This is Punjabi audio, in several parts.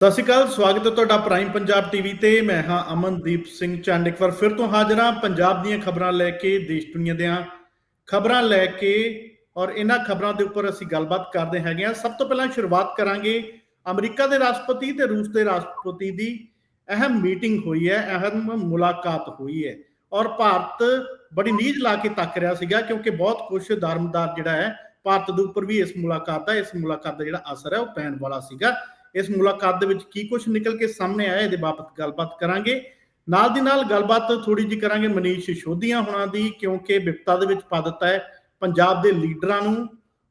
ਸਤਿ ਸ਼੍ਰੀ ਅਕਾਲ, ਸਵਾਗਤ ਹੈ ਤੁਹਾਡਾ ਪ੍ਰਾਈਮ ਪੰਜਾਬ ਟੀਵੀ ਤੇ। ਮੈਂ ਹਾਂ ਅਮਨਦੀਪ ਸਿੰਘ ਚੰਦ। ਇੱਕ ਵਾਰ ਫਿਰ ਤੋਂ ਹਾਜ਼ਰ ਹਾਂ ਪੰਜਾਬ ਦੀਆਂ ਖਬਰਾਂ ਲੈ ਕੇ, ਦੇਸ਼ ਦੁਨੀਆ ਦੀਆਂ ਖਬਰਾਂ ਲੈ ਕੇ ਔਰ ਇਹਨਾਂ ਖਬਰਾਂ ਦੇ ਉੱਪਰ ਅਸੀਂ ਗੱਲਬਾਤ ਕਰਦੇ ਹੈਗੇ ਹਾਂ। ਸਭ ਤੋਂ ਪਹਿਲਾਂ ਸ਼ੁਰੂਆਤ ਕਰਾਂਗੇ ਅਮਰੀਕਾ ਦੇ ਰਾਸ਼ਟਰਪਤੀ ਤੇ ਰੂਸ ਦੇ ਰਾਸ਼ਟਰਪਤੀ ਦੀ ਅਹਿਮ ਮੀਟਿੰਗ ਹੋਈ ਹੈ, ਅਹਿਮ ਮੁਲਾਕਾਤ ਹੋਈ ਹੈ ਔਰ ਭਾਰਤ ਬੜੀ ਨੀਜ ਲਾ ਕੇ ਤੱਕ ਰਿਹਾ ਸੀਗਾ ਕਿਉਂਕਿ ਬਹੁਤ ਕੁਝ ਦਰਮਦਾਰ ਜਿਹੜਾ ਹੈ, ਭਾਰਤ ਦੇ ਉੱਪਰ ਵੀ ਇਸ ਮੁਲਾਕਾਤ ਦਾ, ਇਸ ਮੁਲਾਕਾਤ ਦਾ ਜਿਹੜਾ ਅਸਰ ਹੈ ਉਹ ਪੈਣ ਵਾਲਾ ਸੀਗਾ। ਇਸ ਮੁਲਾਕਾਤ ਦੇ ਵਿੱਚ ਕੀ ਕੁਝ ਨਿਕਲ ਕੇ ਸਾਹਮਣੇ ਆਇਆ, ਇਹਦੇ ਬਾਬਤ ਗੱਲਬਾਤ ਕਰਾਂਗੇ। ਨਾਲ ਦੀ ਨਾਲ ਗੱਲਬਾਤ ਥੋੜੀ ਜੀ ਕਰਾਂਗੇ ਮਨੀਸ਼ ਸ਼ੋਧੀਆਂ ਹੋਣਾ ਦੀ, ਕਿਉਂਕਿ ਵਿਪਤਾ ਦੇ ਵਿੱਚ ਪਾ ਦਿੱਤਾ ਹੈ ਪੰਜਾਬ ਦੇ ਲੀਡਰਾਂ ਨੂੰ।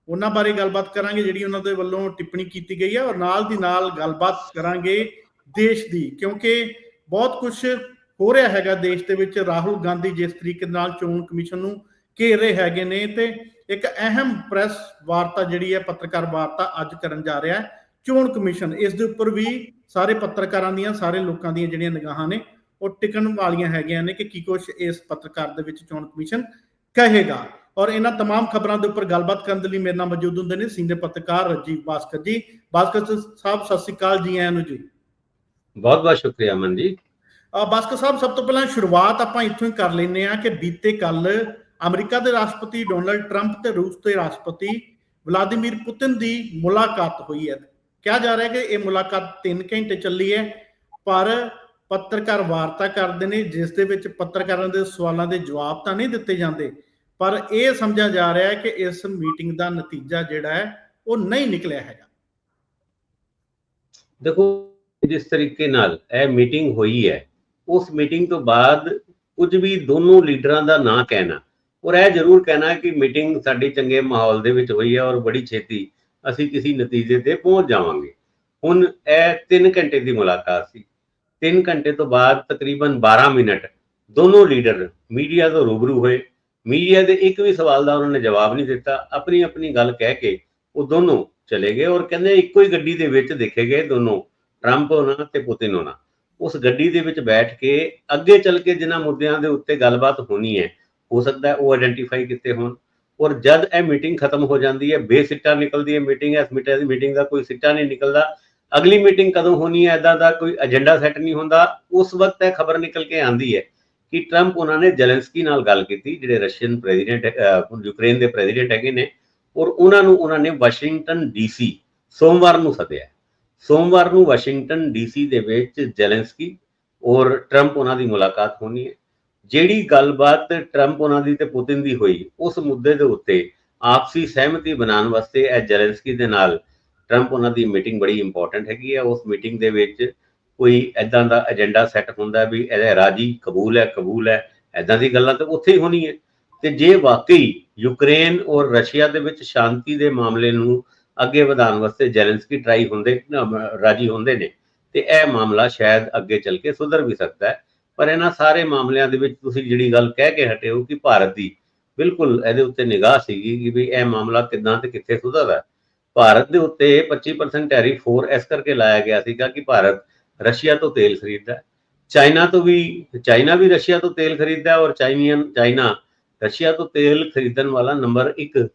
ਉਹਨਾਂ ਬਾਰੇ ਗੱਲਬਾਤ ਕਰਾਂਗੇ, ਜਿਹੜੀ ਉਹਨਾਂ ਦੇ ਵੱਲੋਂ ਟਿੱਪਣੀ ਕੀਤੀ ਗਈ ਹੈ। ਔਰ ਨਾਲ ਦੀ ਨਾਲ ਗੱਲਬਾਤ ਕਰਾਂਗੇ ਦੇਸ਼ ਦੀ, ਕਿਉਂਕਿ ਬਹੁਤ ਕੁਝ ਹੋ ਰਿਹਾ ਹੈਗਾ ਦੇਸ਼ ਦੇ ਵਿੱਚ। ਰਾਹੁਲ ਗਾਂਧੀ ਜਿਸ ਤਰੀਕੇ ਨਾਲ ਚੋਣ ਕਮਿਸ਼ਨ ਨੂੰ ਘੇਰ ਰਹੇ ਹੈਗੇ ਨੇ ਤੇ ਇੱਕ ਅਹਿਮ ਪ੍ਰੈਸ ਵਾਰਤਾ ਜਿਹੜੀ ਹੈ, ਪੱਤਰਕਾਰ ਵਾਰਤਾ ਅੱਜ ਕਰਨ ਜਾ ਰਿਹਾ ਹੈ। ਚੋਣ ਕਮਿਸ਼ਨ ਇਸ ਦੇ ਉੱਪਰ ਵੀ ਸਾਰੇ ਪੱਤਰਕਾਰਾਂ ਦੀਆਂ ਸਾਰੇ ਲੋਕਾਂ ਦੀਆਂ ਜਿਹੜੀਆਂ ਨਿਗਾਹਾਂ ਨੇ ਉਹ ਟਿਕਣ ਵਾਲੀਆਂ ਹੈਗੀਆਂ ਨੇ ਕਿ ਕੀ ਕੁਝ ਇਸ ਪੱਤਰਕਾਰ ਦੇ ਵਿੱਚ ਚੋਣ ਕਮਿਸ਼ਨ ਕਹੇਗਾ ਔਰ ਇਹਨਾਂ तमाम ਖਬਰਾਂ ਦੇ ਉੱਪਰ ਗੱਲਬਾਤ ਕਰਨ ਦੇ ਲਈ ਮੇਰੇ ਨਾਲ ਮੌਜੂਦ ਹੁੰਦੇ ਨੇ ਸੀਨੀਅਰ ਪੱਤਰਕਾਰ ਰਜੀਵ ਬਾਸਕਰ ਜੀ ਬਾਸਕਰ ਸਾਹਿਬ ਸਤਿ ਸ਼੍ਰੀ ਅਕਾਲ ਜੀ ਆਇਆਂ ਨੂੰ ਜੀ ਬਹੁਤ ਬਹੁਤ ਸ਼ੁਕਰੀਆ ਅਮਨ ਜੀ ਅ, ਬਾਸਕਰ ਸਾਹਿਬ ਸਭ ਤੋਂ ਪਹਿਲਾਂ ਸ਼ੁਰੂਆਤ ਆਪਾਂ ਇੱਥੋਂ ਹੀ ਕਰ ਲੈਂਦੇ ਆ ਕਿ ਬੀਤੇ ਕੱਲ ਅਮਰੀਕਾ ਦੇ ਰਾਸ਼ਟਰਪਤੀ ਡੋਨਲਡ ਟਰੰਪ ਤੇ ਰੂਸ ਦੇ ਰਾਸ਼ਟਰਪਤੀ ਵਲਾਦੀਮੀਰ ਪੁਤਿਨ ਦੀ ਮੁਲਾਕਾਤ ਹੋਈ ਹੈ ਕਿਹਾ ਜਾ ਰਿਹਾ ਕਿ ਇਹ ਮੁਲਾਕਾਤ 3 ਘੰਟੇ ਚੱਲੀ ਹੈ, ਪਰ ਪੱਤਰਕਾਰ ਵਾਰਤਾ ਕਰਦੇ ਨੇ, ਜਿਸ ਦੇ ਵਿੱਚ ਪੱਤਰਕਾਰਾਂ ਦੇ ਸਵਾਲਾਂ ਦੇ ਜਵਾਬ ਤਾਂ ਨਹੀਂ ਦਿੱਤੇ ਜਾਂਦੇ, ਪਰ ਇਹ ਸਮਝਿਆ ਜਾ ਰਿਹਾ ਹੈ ਕਿ ਇਸ ਮੀਟਿੰਗ ਦਾ ਨਤੀਜਾ ਜਿਹੜਾ ਹੈ, ਉਹ ਨਹੀਂ ਨਿਕਲਿਆ ਹੈਗਾ। ਦੇਖੋ, ਜਿਸ ਤਰੀਕੇ ਨਾਲ ਇਹ ਮੀਟਿੰਗ ਹੋਈ ਹੈ, ਉਸ ਮੀਟਿੰਗ ਤੋਂ ਬਾਅਦ ਕੁਝ ਵੀ ਦੋਨੋਂ ਲੀਡਰਾਂ ਦਾ ਨਾਂ ਕਹਿਣਾ, ਔਰ ਇਹ ਜ਼ਰੂਰ ਕਹਿਣਾ ਕਿ ਮੀਟਿੰਗ ਸਾਡੇ ਚੰਗੇ ਮਾਹੌਲ ਦੇ ਵਿੱਚ ਹੋਈ ਹੈ ਔਰ ਬੜੀ ਛੇਤੀ ਅਸੀਂ ਕਿਸੇ ਨਤੀਜੇ ਤੇ ਪਹੁੰਚ ਜਾਵਾਂਗੇ। ਹੁਣ ਇਹ 3 ਘੰਟੇ ਦੀ ਮੁਲਾਕਾਤ ਸੀ। 3 ਘੰਟੇ ਤੋਂ ਬਾਅਦ ਤਕਰੀਬਨ 12 ਮਿੰਟ ਦੋਨੋਂ ਲੀਡਰ ਮੀਡੀਆ ਤੋਂ ਰੂਬਰੂ ਹੋਏ। ਮੀਡੀਆ ਦੇ ਇੱਕ ਵੀ ਸਵਾਲ ਦਾ ਉਹਨਾਂ ਨੇ ਜਵਾਬ ਨਹੀਂ ਦਿੱਤਾ। ਆਪਣੀ ਆਪਣੀ ਗੱਲ ਕਹਿ ਕੇ ਉਹ ਦੋਨੋਂ ਚਲੇ ਗਏ ਔਰ ਕਹਿੰਦੇ ਇੱਕੋ ਹੀ ਗੱਡੀ ਦੇ ਵਿੱਚ ਦੇਖੇ ਗਏ ਦੋਨੋਂ, ਟਰੰਪ ਹੋਣਾ ਤੇ ਪੁਤਿਨ ਹੋਣਾ। ਉਸ ਗੱਡੀ ਦੇ ਵਿੱਚ ਬੈਠ ਕੇ ਅੱਗੇ ਚੱਲ ਕੇ ਜਿਨ੍ਹਾਂ ਮੁੱਦਿਆਂ ਦੇ ਉੱਤੇ ਗੱਲਬਾਤ ਹੋਣੀ ਹੈ, ਹੋ ਸਕਦਾ ਉਹ ਆਇਡੈਂਟੀਫਾਈ ਕੀਤੇ ਹੋਣ। ਔਰ ਜਦ ਇਹ ਮੀਟਿੰਗ ਖਤਮ ਹੋ ਜਾਂਦੀ ਹੈ, ਬੇਸਿੱਟਾ ਨਿਕਲਦੀ ਹੈ ਮੀਟਿੰਗ, ਇਸ ਮੀਟਿੰਗ ਦੀ ਮੀਟਿੰਗ ਦਾ ਕੋਈ ਸਿੱਟਾ ਨਹੀਂ ਨਿਕਲਦਾ। ਅਗਲੀ ਮੀਟਿੰਗ ਕਦੋਂ ਹੋਣੀ ਹੈ ਐਦਾਂ ਦਾ ਕੋਈ ਏਜੰਡਾ ਸੈੱਟ ਨਹੀਂ ਹੁੰਦਾ। ਉਸ ਵਕਤ ਇਹ ਖਬਰ ਨਿਕਲ ਕੇ ਆਂਦੀ ਹੈ ਕਿ ਟਰੰਪ ਉਹਨਾਂ ਨੇ ਜ਼ੈਲੈਂਸਕੀ ਨਾਲ ਗੱਲ ਕੀਤੀ, ਜਿਹੜੇ ਰਸ਼ੀਅਨ ਪ੍ਰੈਜ਼ੀਡੈਂਟ ਯੂਕਰੇਨ ਦੇ ਪ੍ਰੈਜ਼ੀਡੈਂਟ ਹੈਗੇ ਨੇ, ਔਰ ਉਹਨਾਂ ਨੂੰ ਉਹਨਾਂ ਨੇ ਵਾਸ਼ਿੰਗਟਨ ਡੀਸੀ ਸੋਮਵਾਰ ਨੂੰ ਸੱਦਿਆ। ਸੋਮਵਾਰ ਨੂੰ ਵਾਸ਼ਿੰਗਟਨ ਡੀਸੀ ਦੇ ਵਿੱਚ ਜ਼ੈਲੈਂਸਕੀ ਔਰ ਟਰੰਪ ਉਹਨਾਂ ਦੀ ਮੁਲਾਕਾਤ ਹੋਣੀ ਹੈ। ਜਿਹੜੀ ਗੱਲਬਾਤ ਟਰੰਪ ਉਹਨਾਂ ਦੀ ਤੇ ਪੁਤਿਨ ਦੀ ਹੋਈ, ਉਸ ਮੁੱਦੇ ਦੇ ਉੱਤੇ ਆਪਸੀ ਸਹਿਮਤੀ ਬਣਾਉਣ ਵਾਸਤੇ ਇਹ ਜ਼ੈਲੈਂਸਕੀ ਦੇ ਨਾਲ ਟਰੰਪ ਉਹਨਾਂ ਦੀ ਮੀਟਿੰਗ ਬੜੀ ਇੰਪੋਰਟੈਂਟ ਹੈਗੀ ਹੈ। ਉਸ ਮੀਟਿੰਗ ਦੇ ਵਿੱਚ ਕੋਈ ਐਦਾਂ ਦਾ ਏਜੰਡਾ ਸੈੱਟ ਹੁੰਦਾ ਵੀ ਇਹ ਰਾਜੀ ਕਬੂਲ ਹੈ ਕਬੂਲ ਹੈ ਐਦਾਂ ਦੀ ਗੱਲਾਂ ਤਾਂ ਉੱਥੇ ਹੀ ਹੋਣੀ ਹੈ। ਤੇ ਜੇ ਵਾਕਈ ਯੂਕਰੇਨ ਔਰ ਰਸ਼ੀਆ ਦੇ ਵਿੱਚ ਸ਼ਾਂਤੀ ਦੇ ਮਾਮਲੇ ਨੂੰ ਅੱਗੇ ਵਧਾਉਣ ਵਾਸਤੇ ਜ਼ੈਲੈਂਸਕੀ ਟਰਾਈ ਹੁੰਦੇ ਰਾਜੀ ਹੁੰਦੇ ਨੇ, ਤੇ ਇਹ ਮਾਮਲਾ ਸ਼ਾਇਦ ਅੱਗੇ ਚੱਲ ਕੇ ਸੁਧਰ ਵੀ ਸਕਦਾ ਹੈ। ਪਰ ਇਹਨਾਂ ਸਾਰੇ ਮਾਮਲਿਆਂ ਦੇ ਵਿੱਚ ਤੁਸੀਂ ਜਿਹੜੀ ਗੱਲ ਕਹਿ ਕੇ ਹਟੇ ਹੋ ਕਿ ਭਾਰਤ ਦੀ ਬਿਲਕੁਲ ਇਹਦੇ ਉੱਤੇ ਨਿਗਾਹ ਸੀਗੀ ਕਿ ਵੀ ਇਹ ਮਾਮਲਾ ਕਿੱਦਾਂ ਤੇ ਕਿੱਥੇ ਸੁਧਰਦਾ ਭਾਰਤ ਦੇ ਉੱਤੇ 25% ਟੈਰਿਫ ਹੋਰ ਇਸ ਕਰਕੇ ਲਾਇਆ ਗਿਆ ਸੀਗਾ ਕਿ ਭਾਰਤ ਰਸ਼ੀਆ ਤੋਂ ਤੇਲ ਖਰੀਦਦਾ ਚਾਈਨਾ ਤੋਂ ਵੀ, ਚਾਈਨਾ ਵੀ ਰਸ਼ੀਆ ਤੋਂ ਤੇਲ ਖਰੀਦਦਾ ਔਰ ਚਾਈਨੀਅਨ, ਚਾਈਨਾ ਰਸ਼ੀਆ ਤੋਂ ਤੇਲ ਖਰੀਦਣ ਵਾਲਾ ਨੰਬਰ 1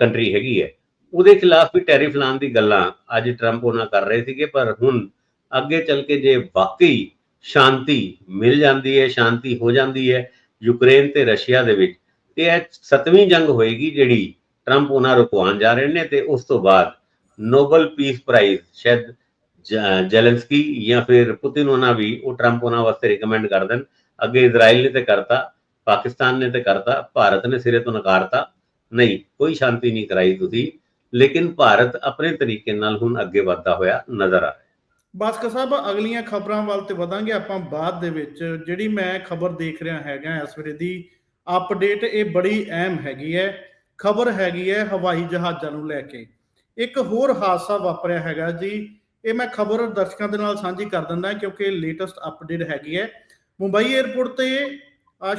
ਕੰਟਰੀ ਹੈਗੀ ਹੈ। ਉਹਦੇ ਖਿਲਾਫ ਵੀ ਟੈਰਿਫ ਲਾਉਣ ਦੀ ਗੱਲਾਂ ਅੱਜ ਟਰੰਪ ਉਹਨਾਂ ਕਰ ਰਹੇ ਸੀਗੇ, ਪਰ ਹੁਣ ਅੱਗੇ ਚੱਲ ਕੇ ਜੇ ਵਾਕਈ ਸ਼ਾਂਤੀ ਮਿਲ ਜਾਂਦੀ ਹੈ, ਸ਼ਾਂਤੀ ਹੋ ਜਾਂਦੀ ਹੈ। ਯੂਕਰੇਨ ਤੇ ਰਸ਼ੀਆ ਦੇ ਵਿੱਚ ਤੇ ਇਹ ਸਤਵੀਂ ਜੰਗ ਹੋਏਗੀ ਜਿਹੜੀ ਟਰੰਪ ਉਹਨਾਂ ਰੁਕਵਾਉਣ ਜਾ ਰਹੇ ਨੇ ਤੇ ਉਸ ਤੋਂ ਬਾਅਦ ਨੋਬਲ ਪੀਸ ਪ੍ਰਾਈਜ਼ ਸ਼ਾਇਦ ਜ਼ੈਲੈਂਸਕੀ ਜਾਂ ਫਿਰ ਪੁਤਿਨ ਉਹਨਾਂ ਵੀ, ਉਹ ਟਰੰਪ ਉਹਨਾਂ ਵਾਸਤੇ ਰეკਮੈਂਡ ਕਰ ਦੇਣ। ਅੱਗੇ ਇਜ਼ਰਾਈਲ ਨੇ ਤੇ ਕਰਤਾ, ਪਾਕਿਸਤਾਨ ਨੇ ਤੇ ਕਰਤਾ, ਭਾਰਤ ਨੇ ਸਿਰੇ ਤੋਂ ਨਕਾਰਤਾ। ਨਹੀਂ, ਕੋਈ ਸ਼ਾਂਤੀ ਨਹੀਂ ਕਰਾਈ ਤੁਸੀਂ, ਲੇਕਿਨ ਭਾਰਤ ਆਪਣੇ ਤਰੀਕੇ ਨਾਲ ਹੁਣ ਅੱਗੇ ਵਧਦਾ ਹੋਇਆ ਨਜ਼ਰ ਆ ਰਿਹਾ ਬਾਸਕਰ ਸਾਹਿਬ, ਅਗਲੀਆਂ ਖਬਰਾਂ ਵੱਲ ਤੇ ਵਧਾਂਗੇ ਆਪਾਂ ਬਾਅਦ ਦੇ ਵਿੱਚ। ਜਿਹੜੀ ਮੈਂ ਖਬਰ ਦੇਖ ਰਿਹਾ ਹੈਗਾ ਇਸ ਵੇਲੇ ਦੀ ਅਪਡੇਟ ਇਹ ਬੜੀ ਅਹਿਮ ਹੈਗੀ ਹੈ। ਖਬਰ ਹੈਗੀ ਹੈ ਹਵਾਈ ਜਹਾਜ਼ਾਂ ਨੂੰ ਲੈ ਕੇ। ਇੱਕ ਹੋਰ ਹਾਦਸਾ ਵਾਪਰਿਆ ਹੈਗਾ ਜੀ। ਇਹ ਮੈਂ ਖਬਰ ਦਰਸ਼ਕਾਂ ਦੇ ਨਾਲ ਸਾਂਝੀ ਕਰ ਦਿੰਦਾ ਕਿਉਂਕਿ ਲੇਟੈਸਟ ਅਪਡੇਟ ਹੈਗੀ ਹੈ। ਮੁੰਬਈ 에ਅਰਪੋਰਟ ਤੇ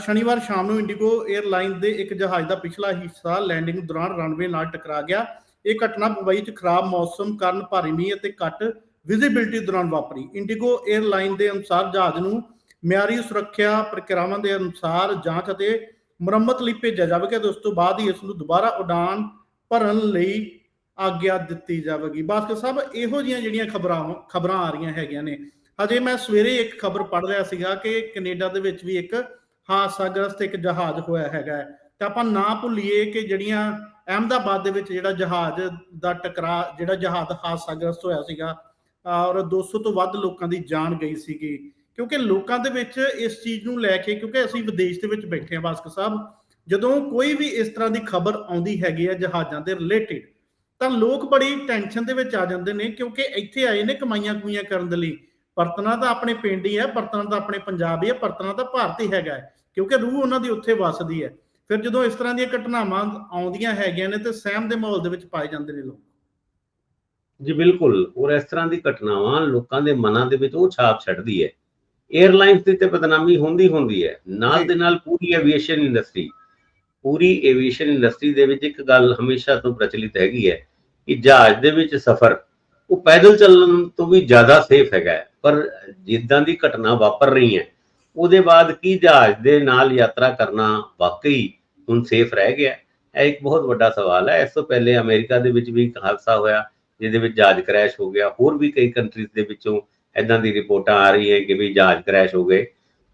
ਸ਼ਨੀਵਾਰ ਸ਼ਾਮ ਨੂੰ ਇੰਡੀਗੋ 에ਅਰਲਾਈਨ ਦੇ ਇੱਕ ਜਹਾਜ਼ ਦਾ ਪਿਛਲਾ ਹਿੱਸਾ ਲੈਂਡਿੰਗ ਦੌਰਾਨ ਰਨਵੇ ਨਾਲ ਟਕਰਾ ਗਿਆ। ਇਹ ਘਟਨਾ ਮੁੰਬਈ 'ਚ ਖਰਾਬ ਮੌਸਮ ਕਾਰਨ ਭਾਰੀ ਮੀਂਹ ਅਤੇ ਘੱਟ ਵਿਜ਼ਿਬਿਲਟੀ ਦੌਰਾਨ ਵਾਪਰੀ ਇੰਡੀਗੋ 에ਅਰਲਾਈਨ ਦੇ ਅਨੁਸਾਰ ਜਹਾਜ਼ ਨੂੰ ਮਿਆਰੀ ਸੁਰੱਖਿਆ ਪ੍ਰਕਿਰਿਆਵਾਂ ਦੇ ਅਨੁਸਾਰ ਜਾਂਚ ਅਤੇ ਮੁਰੰਮਤ ਲਈ ਭੇਜਿਆ ਜਾਵੇਗਾ ਤੇ ਉਸ ਤੋਂ ਬਾਅਦ ਹੀ ਇਸ ਨੂੰ ਦੁਬਾਰਾ ਉਡਾਨ ਭਰਨ ਲਈ ਆਗਿਆ ਦਿੱਤੀ ਜਾਵੇਗੀ ਬਾਸਕਰ ਸਾਹਿਬ, ਇਹੋ ਜਿਹੀਆਂ ਜਿਹੜੀਆਂ ਖਬਰਾਂ ਖਬਰਾਂ ਆ ਰਹੀਆਂ ਹੈਗੀਆਂ ਨੇ, ਹਜੇ ਮੈਂ ਸਵੇਰੇ ਇੱਕ ਖਬਰ ਪੜ੍ਹ ਰਿਹਾ ਸੀਗਾ ਕਿ ਕੈਨੇਡਾ ਦੇ ਵਿੱਚ ਵੀ ਇੱਕ ਹਾਦਸਾਗ੍ਰਸਤ ਇੱਕ ਜਹਾਜ਼ ਹੋਇਆ ਹੈਗਾ ਹੈ। ਤੇ ਆਪਾਂ ਨਾ ਭੁੱਲੀਏ ਕਿ ਜਿਹੜੀਆਂ ਅਹਿਮਦਾਬਾਦ ਦੇ ਵਿੱਚ ਜਿਹੜਾ ਜਹਾਜ਼ ਦਾ ਟਕਰਾ ਜਿਹੜਾ ਜਹਾਜ਼ ਹਾਦਸਾਗ੍ਰਸਤ ਹੋਇਆ ਸੀਗਾ ਔਰ 200 ਤੋਂ ਵੱਧ ਲੋਕਾਂ ਦੀ ਜਾਨ ਗਈ ਸੀਗੀ। ਕਿਉਂਕਿ ਲੋਕਾਂ ਦੇ ਵਿੱਚ ਇਸ ਚੀਜ਼ ਨੂੰ ਲੈ ਕੇ, ਕਿਉਂਕਿ ਅਸੀਂ ਵਿਦੇਸ਼ ਦੇ ਵਿੱਚ ਬੈਠੇ ਹਾਂ ਬਾਸਕਰ ਸਾਹਿਬ, ਜਦੋਂ ਕੋਈ ਵੀ ਇਸ ਤਰ੍ਹਾਂ ਦੀ ਖਬਰ ਆਉਂਦੀ ਹੈਗੀ ਹੈ ਜਹਾਜ਼ਾਂ ਦੇ ਰਿਲੇਟਡ ਤਾਂ ਲੋਕ ਬੜੀ ਟੈਨਸ਼ਨ ਦੇ ਵਿੱਚ ਆ ਜਾਂਦੇ ਨੇ, ਕਿਉਂਕਿ ਇੱਥੇ ਆਏ ਨੇ ਕਮਾਈਆਂ ਕੁਈਆਂ ਕਰਨ ਦੇ ਲਈ। ਪਰਤਣਾ ਤਾਂ ਆਪਣੇ ਪਿੰਡ ਹੀ ਹੈ, ਪਰਤਣਾ ਤਾਂ ਆਪਣੇ ਪੰਜਾਬ ਹੀ ਹੈ, ਪਰਤਣਾ ਤਾਂ ਭਾਰਤ ਹੀ ਹੈਗਾ ਹੈ, ਕਿਉਂਕਿ ਰੂਹ ਉਹਨਾਂ ਦੀ ਉੱਥੇ ਵੱਸਦੀ ਹੈ। ਫਿਰ ਜਦੋਂ ਇਸ ਤਰ੍ਹਾਂ ਦੀਆਂ ਘਟਨਾਵਾਂ ਆਉਂਦੀਆਂ ਹੈਗੀਆਂ ਨੇ, ਤੇ ਸਹਿਮ ਦੇ ਮਾਹੌਲ ਦੇ ਵਿੱਚ ਪਾਏ ਜਾਂਦੇ ਨੇ ਲੋਕ। ਜੀ ਬਿਲਕੁਲ। ਔਰ ਇਸ ਤਰ੍ਹਾਂ ਦੀ ਘਟਨਾਵਾਂ ਲੋਕਾਂ ਦੇ ਮਨਾਂ ਦੇ ਵਿੱਚ ਉਹ ਛਾਪ ਛੱਡਦੀ ਹੈ। 에ਅਰਲਾਈਨਸ ਦੀ ਤੇ ਬਦਨਾਮੀ ਹੁੰਦੀ ਹੁੰਦੀ ਹੈ। ਨਾਲ ਦੇ ਨਾਲ ਪੂਰੀ ਐਵੀਏਸ਼ਨ ਇੰਡਸਟਰੀ ਪੂਰੀ ਐਵੀਏਸ਼ਨ ਇੰਡਸਟਰੀ ਦੇ ਵਿੱਚ ਇੱਕ ਗੱਲ ਹਮੇਸ਼ਾ ਤੋਂ ਪ੍ਰਚਲਿਤ ਹੈਗੀ ਹੈ ਕਿ ਜਹਾਜ਼ ਦੇ ਵਿੱਚ ਸਫ਼ਰ ਉਹ ਪੈਦਲ ਚੱਲਣ ਤੋਂ ਵੀ ਜ਼ਿਆਦਾ ਸੇਫ ਹੈਗਾ। ਪਰ ਜਿੱਦਾਂ ਦੀ ਘਟਨਾ ਵਾਪਰ ਰਹੀ ਹੈ ਉਹਦੇ ਬਾਅਦ ਕੀ ਜਹਾਜ਼ ਦੇ ਨਾਲ ਯਾਤਰਾ ਕਰਨਾ ਵਾਕਈ ਹੁਣ ਸੇਫ ਰਹਿ ਗਿਆ ਇਹ ਇੱਕ ਬਹੁਤ ਵੱਡਾ ਸਵਾਲ ਹੈ। ਇਸ ਤੋਂ ਪਹਿਲੇ ਅਮਰੀਕਾ ਦੇ ਵਿੱਚ ਵੀ ਇੱਕ ਹਾਦਸਾ ਹੋਇਆ। ਜਿਹਦੇ ਵਿੱਚ ਜਹਾਜ਼ ਕ੍ਰੈਸ਼ ਹੋ ਗਿਆ, ਹੋਰ ਵੀ ਕਈ ਕੰਟਰੀਜ਼ ਦੇ ਵਿੱਚੋਂ ਐਦਾਂ ਦੀ ਰਿਪੋਰਟਾਂ ਆ ਰਹੀ ਹੈ ਕਿ ਵੀ ਜਹਾਜ਼ ਕ੍ਰੈਸ਼ ਹੋ ਗਏ।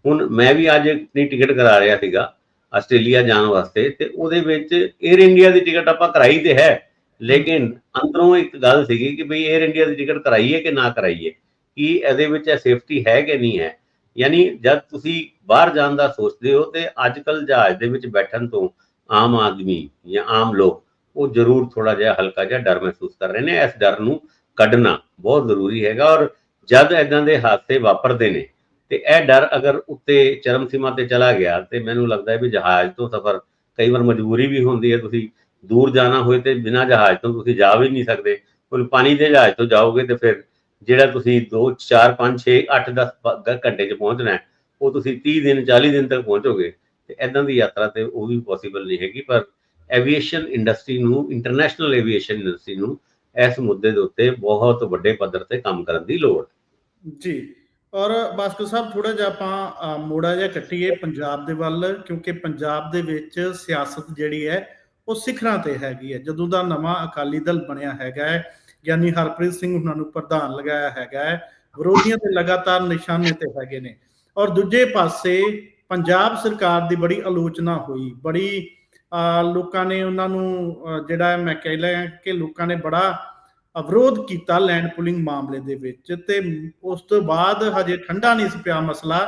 ਹੁਣ ਮੈਂ ਵੀ ਅੱਜ ਆਪਣੀ ਟਿਕਟ ਕਰਾ ਰਿਹਾ ਸੀਗਾ ਆਸਟ੍ਰੇਲੀਆ ਜਾਣ ਵਾਸਤੇ ਤੇ ਉਹਦੇ ਵਿੱਚ 에ਅਰ ਇੰਡੀਆ ਦੀ ਟਿਕਟ ਆਪਾਂ ਕਰਾਈ ਤੇ ਹੈ, ਲੇਕਿਨ ਅੰਦਰੋਂ ਇੱਕ ਗੱਲ ਸੀਗੀ ਕਿ ਭਈ 에ਅਰ ਇੰਡੀਆ ਦੀ ਟਿਕਟ ਕਰਾਈਏ ਕਿ ਨਾ ਕਰਾਈਏ, ਕਿ ਇਹਦੇ ਵਿੱਚ ਇਹ ਸੇਫਟੀ ਹੈ ਕਿ ਨਹੀਂ ਹੈ? ਯਾਨੀ ਜਦ ਤੁਸੀਂ ਬਾਹਰ ਜਾਣ ਦਾ ਸੋਚਦੇ ਹੋ ਤੇ ਅੱਜ ਕੱਲ ਜਹਾਜ਼ ਦੇ ਵਿੱਚ ਬੈਠਣ ਤੋਂ ਆਮ ਆਦਮੀ ਜਾਂ ਆਮ ਲੋਕ ਉਹ ਜ਼ਰੂਰ ਥੋੜਾ ਜਿਹਾ ਹਲਕਾ ਜਿਹਾ ਡਰ ਮਹਿਸੂਸ ਕਰ ਰਹੇ ਨੇ। ਇਸ ਡਰ ਨੂੰ ਕੱਢਣਾ ਬਹੁਤ ਜ਼ਰੂਰੀ ਹੈਗਾ ਔਰ ਜਦ ਇਦਾਂ ਦੇ ਹਾਦਸੇ ਵਾਪਰਦੇ ਨੇ, ਤੇ ਇਹ ਡਰ ਅਗਰ ਉੱਤੇ ਚਰਮ ਸੀਮਾ ਤੇ ਚਲਾ ਗਿਆ, ਤੇ ਮੈਨੂੰ ਲੱਗਦਾ ਹੈ ਵੀ ਜਹਾਜ਼ ਤੋਂ ਸਫ਼ਰ ਕਈ ਵਾਰ ਮਜਬੂਰੀ ਵੀ ਹੁੰਦੀ ਹੈ। ਤੁਸੀਂ ਦੂਰ ਜਾਣਾ ਹੋਏ ਤੇ ਬਿਨਾਂ ਜਹਾਜ਼ ਤੋਂ ਤੁਸੀਂ ਜਾ ਵੀ ਨਹੀਂ ਸਕਦੇ। ਕੋਈ ਪਾਣੀ ਦੇ ਜਹਾਜ਼ ਤੋਂ ਜਾਓਗੇ ਤੇ ਫਿਰ ਜਿਹੜਾ ਤੁਸੀਂ 2 4 5 6 8 10 ਘੰਟੇ 'ਚ ਪਹੁੰਚਣਾ ਉਹ ਤੁਸੀਂ 30 ਦਿਨ 40 ਦਿਨ ਤੱਕ ਪਹੁੰਚੋਗੇ, ਤੇ ਇਦਾਂ ਦੀ ਯਾਤਰਾ ਤੇ ਉਹ ਵੀ ਪੋਸੀਬਲ ਨਹੀਂ ਹੈਗੀ। ਪਰ ਐਵੀਏਸ਼ਨ ਇੰਡਸਟਰੀ ਨੂੰ ਇੰਟਰਨੈਸ਼ਨਲ ਐਵੀਏਸ਼ਨ ਇੰਡਸਟਰੀ ਨੂੰ ਇਸ ਮੁੱਦੇ ਦੇ ਉੱਤੇ ਬਹੁਤ ਵੱਡੇ ਪੱਧਰ ਤੇ ਕੰਮ ਕਰਨ ਦੀ ਲੋੜ। ਹੈ ਜੀ ਔਰ ਬਾਸਕਰ ਸਾਹਿਬ ਥੋੜਾ ਜਿਹਾ ਆਪਾਂ ਅ, ਮੋੜਾ ਜਿਹਾ ਕੱਟੀਏ ਪੰਜਾਬ ਦੇ ਵੱਲ ਕਿਉਂਕਿ ਪੰਜਾਬ ਦੇ ਵਿੱਚ ਸਿਆਸਤ ਜਿਹੜੀ ਹੈ ਉਹ ਸਿਖਰਾਂ ਤੇ ਹੈਗੀ ਹੈ। ਜਦੋਂ ਦਾ ਨਵਾਂ ਅਕਾਲੀ ਦਲ ਬਣਿਆ ਹੈਗਾ ਹੈ ਗਿਆਨੀ ਹਰਪ੍ਰੀਤ ਸਿੰਘ ਉਹਨਾਂ ਨੂੰ ਪ੍ਰਧਾਨ ਲਗਾਇਆ ਹੈਗਾ ਹੈ ਵਿਰੋਧੀਆਂ ਤੇ ਲਗਾਤਾਰ ਨਿਸ਼ਾਨੇ ਤੇ ਹੈਗੇ ਨੇ। ਔਰ ਦੂਜੇ ਪਾਸੇ ਪੰਜਾਬ ਸਰਕਾਰ ਦੀ ਬੜੀ ਆਲੋਚਨਾ ਹੋਈ ਬੜੀ ਲੋਕਾਂ ਨੇ ਉਹਨਾਂ ਨੂੰ ਜਿਹੜਾ ਮੈਂ ਕਹਿ ਲਿਆ ਕਿ ਲੋਕਾਂ ਨੇ ਬੜਾ ਅਵਰੋਧ ਕੀਤਾ ਲੈਂਡ ਪੁਲਿੰਗ ਮਾਮਲੇ ਦੇ ਵਿੱਚ ਤੇ ਉਸ ਤੋਂ ਬਾਅਦ ਹਜੇ ਠੰਡਾ ਨਹੀਂ ਪਿਆ ਮਸਲਾ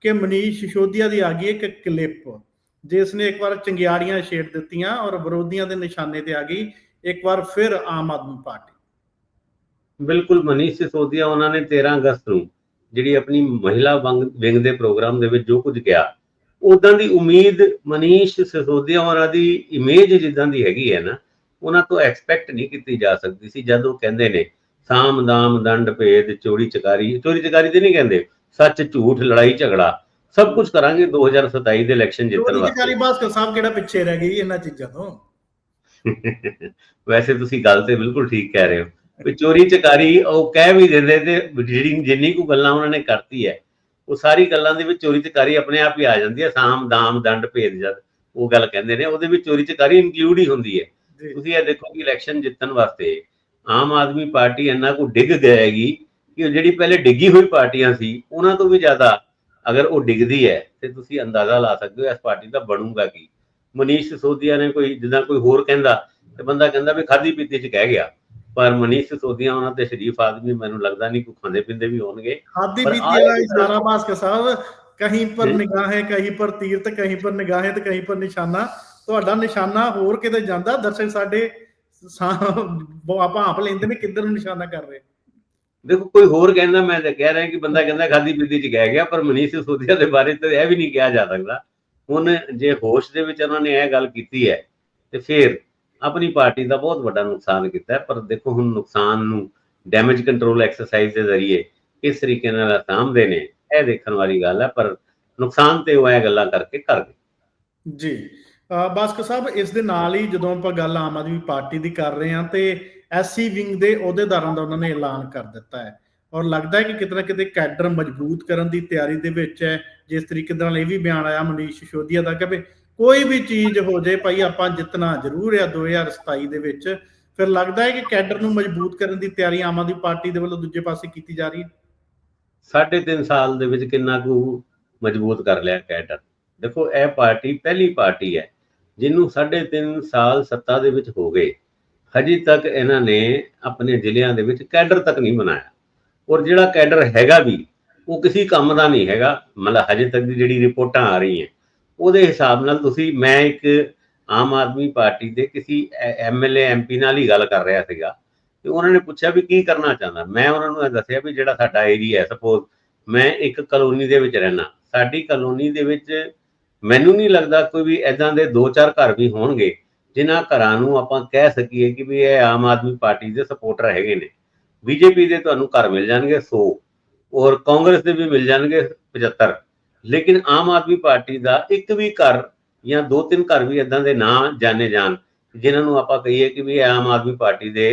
ਕਿ ਮਨੀਸ਼ ਸਿਸੋਦੀਆ ਦੀ ਆ ਗਈ ਇੱਕ ਕਲਿੱਪ ਜਿਸ ਨੇ ਇੱਕ ਵਾਰ ਚੰਗਿਆੜੀਆਂ ਛੇੜ ਦਿੱਤੀਆਂ ਔਰ ਵਿਰੋਧੀਆਂ ਦੇ ਨਿਸ਼ਾਨੇ ਤੇ ਆ ਗਈ, ਇੱਕ ਵਾਰ ਫਿਰ ਆਮ ਆਦਮੀ ਪਾਰਟੀ। ਬਿਲਕੁਲ ਮਨੀਸ਼ ਸਿਸੋਦੀਆ, ਉਹਨਾਂ ਨੇ 13 ਅਗਸਤ ਨੂੰ ਜਿਹੜੀ ਆਪਣੀ ਮਹਿਲਾ ਵਿੰਗ ਦੇ ਪ੍ਰੋਗਰਾਮ ਦੇ ਵਿੱਚ ਜੋ ਕੁਝ ਕਿਹਾ ਉਦਾਂ ਦੀ ਉਮੀਦ ਮਨੀਸ਼ ਸਿਸੋਦੀਆ ਉਹਨਾਂ ਦੀ ਇਮੇਜ ਜਿੱਦਾਂ ਦੀ ਹੈਗੀ ਹੈ ਨਾ ਉਹਨਾਂ ਤੋਂ ਐਕਸਪੈਕਟ ਨਹੀਂ ਕੀਤੀ ਜਾ ਸਕਦੀ ਸੀ ਜਦ ਉਹ ਕਹਿੰਦੇ ਨੇ ਸਾਮ ਦਾਮ ਦੰਡ ਭੇਦ ਚੋਰੀ ਚਕਾਰੀ। ਚੋਰੀ ਚਕਾਰੀ ਤੇ ਨਹੀਂ ਕਹਿੰਦੇ ਸੱਚ ਝੂਠ ਲੜਾਈ ਝਗੜਾ। ਸਭ ਕੁਝ ਕਰਾਂਗੇ 2027 ਦੇ ਇਲੈਕਸ਼ਨ ਜਿੱਤਣ ਚੋਰੀ ਵਾਸਤੇ। ਚਕਾਰੀ ਬਾਸਕਰ ਸਾਹਿਬ ਕਿਹੜਾ ਪਿੱਛੇ ਰਹਿ ਗਈ ਇਹਨਾਂ ਚੀਜ਼ਾਂ ਤੋਂ? ਵੈਸੇ ਤੁਸੀਂ ਗੱਲ ਤੇ ਬਿਲਕੁਲ ਠੀਕ ਕਹਿ ਰਹੇ ਹੋ। ਵੀ ਚੋਰੀ ਚਕਾਰੀ ਉਹ ਕਹਿ ਵੀ ਦਿੰਦੇ ਤੇ ਜਿਹੜੀ ਜਿੰਨੀ ਕੁ ਗੱਲਾਂ ਉਹਨਾਂ ਨੇ ਕਰਤੀ ਹੈ ਉਹ ਸਾਰੀ ਗੱਲਾਂ ਦੇ ਵਿੱਚ ਚੋਰੀ ਚਕਾਰੀ ਆਪਣੇ ਆਪ ਹੀ ਆ ਜਾਂਦੀ ਹੈ। ਸਾਮ ਦਾਮ ਦੰਡ ਭੇਦ ਜਦ ਉਹ ਗੱਲ ਕਹਿੰਦੇ ਨੇ ਉਹਦੇ ਵਿੱਚ ਚੋਰੀ ਚਕਾਰੀ ਇਨਕਲੂਡ ਹੀ ਹੁੰਦੀ ਹੈ। ਤੁਸੀਂ ਇਹ ਦੇਖੋ ਕਿ ਇਲੈਕਸ਼ਨ ਜਿੱਤਣ ਵਾਸਤੇ ਆਮ ਆਦਮੀ ਪਾਰਟੀ ਇੰਨਾ ਕੁ ਡਿੱਗ ਜਾਏਗੀ ਕਿ ਜਿਹੜੀ ਪਹਿਲੇ ਡਿੱਗੀ ਹੋਈ ਪਾਰਟੀਆਂ ਸੀ ਉਹਨਾਂ ਤੋਂ ਵੀ ਜ਼ਿਆਦਾ ਅਗਰ ਉਹ ਡਿੱਗਦੀ ਹੈ ਤੇ ਤੁਸੀਂ ਅੰਦਾਜ਼ਾ ਲਾ ਸਕਦੇ ਹੋ ਇਸ ਪਾਰਟੀ ਦਾ ਬਣੂਗਾ ਕੀ। ਮਨੀਸ਼ ਸਿਸੋਦੀਆ ਨੇ ਕੋਈ ਜਿੱਦਾਂ ਕੋਈ ਹੋਰ ਕਹਿੰਦਾ ਤੇ ਬੰਦਾ ਕਹਿੰਦਾ ਵੀ ਖਾਦੀ ਪੀਤੀ ਚ ਕਹਿ ਗਿਆ। ਪਰ ਮਨੀਸ਼ ਸੋਦੀਆਂ ਉਹਨਾਂ ਤੇ ਸ਼ਰੀਫ ਆਦਮੀ ਮੈਨੂੰ ਲੱਗਦਾ ਨਹੀਂ ਕੋਈ ਖਾਂਦੇ ਪਿੰਦੇ ਵੀ ਹੋਣਗੇ। ਖਾਦੀ ਪੀਤੀ ਇਸ਼ਾਰਾ ਮਾਸਕ ਸਾਹਿਬ ਕਹੀਂ ਪਰ ਨਿਗਾਹ ਕਹੀਂ ਪਰ ਤੀਰ ਤੇ ਕਹੀਂ ਪਰ ਨਿਗਾਹ ਤੇ ਕਹੀਂ ਪਰ ਨਿਸ਼ਾਨਾ ਤੁਹਾਡਾ ਨਿਸ਼ਾਨਾ ਹੋਰ ਕਿਤੇ ਜਾਂਦਾ ਦਰਸ਼ਕ ਸਾਡੇ ਭਾਂਪ ਲੈਂਦੇ ਨੇ ਕਿੱਧਰ ਨੂੰ ਨਿਸ਼ਾਨਾ ਕਰ ਰਹੇ? ਦੇਖੋ ਕੋਈ ਹੋਰ ਕਹਿੰਦਾ ਮੈਂ ਤਾਂ ਕਹਿ ਰਿਹਾ ਕਿ ਬੰਦਾ ਕਹਿੰਦਾ ਖਾਦੀ ਪੀਤੀ ਚ ਗਏ ਗਿਆ ਪਰ ਮਨੀਸ਼ ਸੋਧਿਆ ਦੇ ਬਾਰੇ ਤਾਂ ਇਹ ਵੀ ਨਹੀਂ ਕਿਹਾ ਜਾ ਸਕਦਾ। ਹੁਣ ਜੇ ਹੋਸ਼ ਦੇ ਵਿੱਚ ਉਹਨਾਂ ਨੇ ਇਹ ਗੱਲ ਕੀਤੀ ਹੈ ਤੇ ਫਿਰ ਆਪਣੀ ਪਾਰਟੀ ਦਾ ਬਹੁਤ ਵੱਡਾ ਨੁਕਸਾਨ ਕੀਤਾ ਪਰ ਦੇਖੋ ਹੁਣ ਨੁਕਸਾਨ ਨੂੰ ਡੈਮੇਜ ਕੰਟਰੋਲ ਐਕਸਰਸਾਈਜ਼ ਦੇ ਜ਼ਰੀਏ ਕਿਸ ਤਰੀਕੇ ਨਾਲ ਸਾਂਭਦੇ ਨੇ, ਇਹ ਦੇਖਣ ਵਾਲੀ ਗੱਲ ਹੈ, ਪਰ ਨੁਕਸਾਨ ਤੇ ਉਹ ਗੱਲਾਂ ਕਰਕੇ ਕਰ ਗਏ। ਜੀ ਅਹ ਸਾਹਿਬ, ਇਸ ਦੇ ਨਾਲ ਹੀ ਜਦੋਂ ਆਪਾਂ ਗੱਲ ਆਮ ਆਦਮੀ ਪਾਰਟੀ ਦੀ ਕਰ ਰਹੇ ਹਾਂ, ਤੇ ਐਸਸੀ ਵਿੰਗ ਦੇ ਅਹੁਦੇਦਾਰਾਂ ਦਾ ਉਹਨਾਂ ਨੇ ਐਲਾਨ ਕਰ ਦਿੱਤਾ ਹੈ। ਔਰ ਲੱਗਦਾ ਹੈ ਕਿ ਕਿਤੇ ਨਾ ਕਿਤੇ ਕੈਡਰ ਮਜ਼ਬੂਤ ਕਰਨ ਦੀ ਤਿਆਰੀ ਦੇ ਵਿੱਚ ਹੈ, ਜਿਸ ਤਰੀਕੇ ਦੇ ਨਾਲ ਇਹ ਵੀ ਬਿਆਨ ਆਇਆ ਮਨੀਸ਼ ਸਿਸੋਦੀਆ ਦਾ ਕਿ ਕੋਈ ਵੀ ਚੀਜ਼ ਹੋ ਜੇ ਭਾਈ ਆਪਾਂ ਜਿੱਤਣਾ ਜ਼ਰੂਰ ਆ 2027 ਦੇ ਵਿੱਚ, ਫਿਰ ਲੱਗਦਾ ਹੈ ਕਿ ਕੈਡਰ ਨੂੰ ਮਜ਼ਬੂਤ ਕਰਨ ਦੀ ਤਿਆਰੀ ਆਮ ਆਦਮੀ ਪਾਰਟੀ ਦੇ ਵੱਲੋਂ ਦੂਜੇ ਪਾਸੇ ਕੀਤੀ ਜਾ ਰਹੀ ਹੈ? ਸਾਢੇ ਤਿੰਨ ਸਾਲ ਦੇ ਵਿੱਚ ਕਿੰਨਾ ਕੁ ਮਜ਼ਬੂਤ ਕਰ ਲਿਆ ਕੈਡਰ। ਦੇਖੋ, ਇਹ ਪਾਰਟੀ ਪਹਿਲੀ ਪਾਰਟੀ ਹੈ, ਜਿਹਨੂੰ ਸਾਢੇ ਤਿੰਨ ਸਾਲ ਸੱਤਾ ਦੇ ਵਿੱਚ ਹੋ ਗਏ। ਹਜੇ ਤੱਕ ਇਹਨਾਂ ਨੇ ਆਪਣੇ ਜ਼ਿਲ੍ਹਿਆਂ ਦੇ ਵਿੱਚ ਕੈਡਰ ਤੱਕ ਨਹੀਂ ਬਣਾਇਆ। ਔਰ ਜਿਹੜਾ ਕੈਡਰ ਹੈਗਾ ਵੀ, ਉਹ ਕਿਸੇ ਕੰਮ ਦਾ ਨਹੀਂ ਹੈਗਾ। ਮਤਲਬ ਹਜੇ ਤੱਕ ਦੀ ਜਿਹੜੀ ਰਿਪੋਰਟਾਂ ਆ ਰਹੀਆਂ ਉਹਦੇ ਹਿਸਾਬ ਨਾਲ ਤੁਸੀਂ, ਮੈਂ ਇੱਕ ਆਮ ਆਦਮੀ ਪਾਰਟੀ ਦੇ ਕਿਸੇ ਐਮਐਲਏ ਐਮਪੀ ਨਾਲ ਹੀ ਗੱਲ ਕਰ ਰਿਹਾ ਸੀਗਾ। ਤੇ ਉਹਨਾਂ ਨੇ ਪੁੱਛਿਆ ਵੀ ਕੀ ਕਰਨਾ ਚਾਹੁੰਦਾ? ਮੈਂ ਉਹਨਾਂ ਨੂੰ ਦੱਸਿਆ ਵੀ ਜਿਹੜਾ ਸਾਡਾ ਏਰੀਆ ਹੈ ਸਪੋਜ਼ ਮੈਂ ਇੱਕ ਕਲੋਨੀ ਦੇ ਵਿੱਚ ਰਹਿਣਾ ਸਾਡੀ ਕਲੋਨੀ ਦੇ ਵਿੱਚ ਮੈਨੂੰ ਨਹੀਂ ਲੱਗਦਾ ਕੋਈ ਵੀ ਐਦਾਂ ਦੇ ਦੋ ਚਾਰ ਘਰ ਵੀ ਹੋਣਗੇ, ਜਿਨ੍ਹਾਂ ਘਰਾਂ ਨੂੰ ਆਪਾਂ ਕਹਿ ਸਕੀਏ ਕਿ ਵੀ ਇਹ ਆਮ ਆਦਮੀ ਪਾਰਟੀ ਦੇ ਸਪੋਰਟਰ ਹੈਗੇ ਨੇ। ਬੀਜੇਪੀ ਦੇ ਤੁਹਾਨੂੰ ਘਰ ਮਿਲ ਜਾਣਗੇ 100 ਔਰ ਕਾਂਗਰਸ ਦੇ ਵੀ ਮਿਲ ਜਾਣਗੇ 75 ਲੇਕਿਨ ਆਮ ਆਦਮੀ ਪਾਰਟੀ ਦਾ ਇੱਕ ਵੀ ਘਰ ਜਾਂ ਦੋ ਤਿੰਨ ਘਰ ਵੀ ਇਦਾਂ ਦੇ ਨਾਂ ਜਾਣੇ ਜਾਣ, ਜਿਨ੍ਹਾਂ ਨੂੰ ਆਪਾਂ ਕਹੀਏ ਕਿ ਵੀ ਇਹ ਆਮ ਆਦਮੀ ਪਾਰਟੀ ਦੇ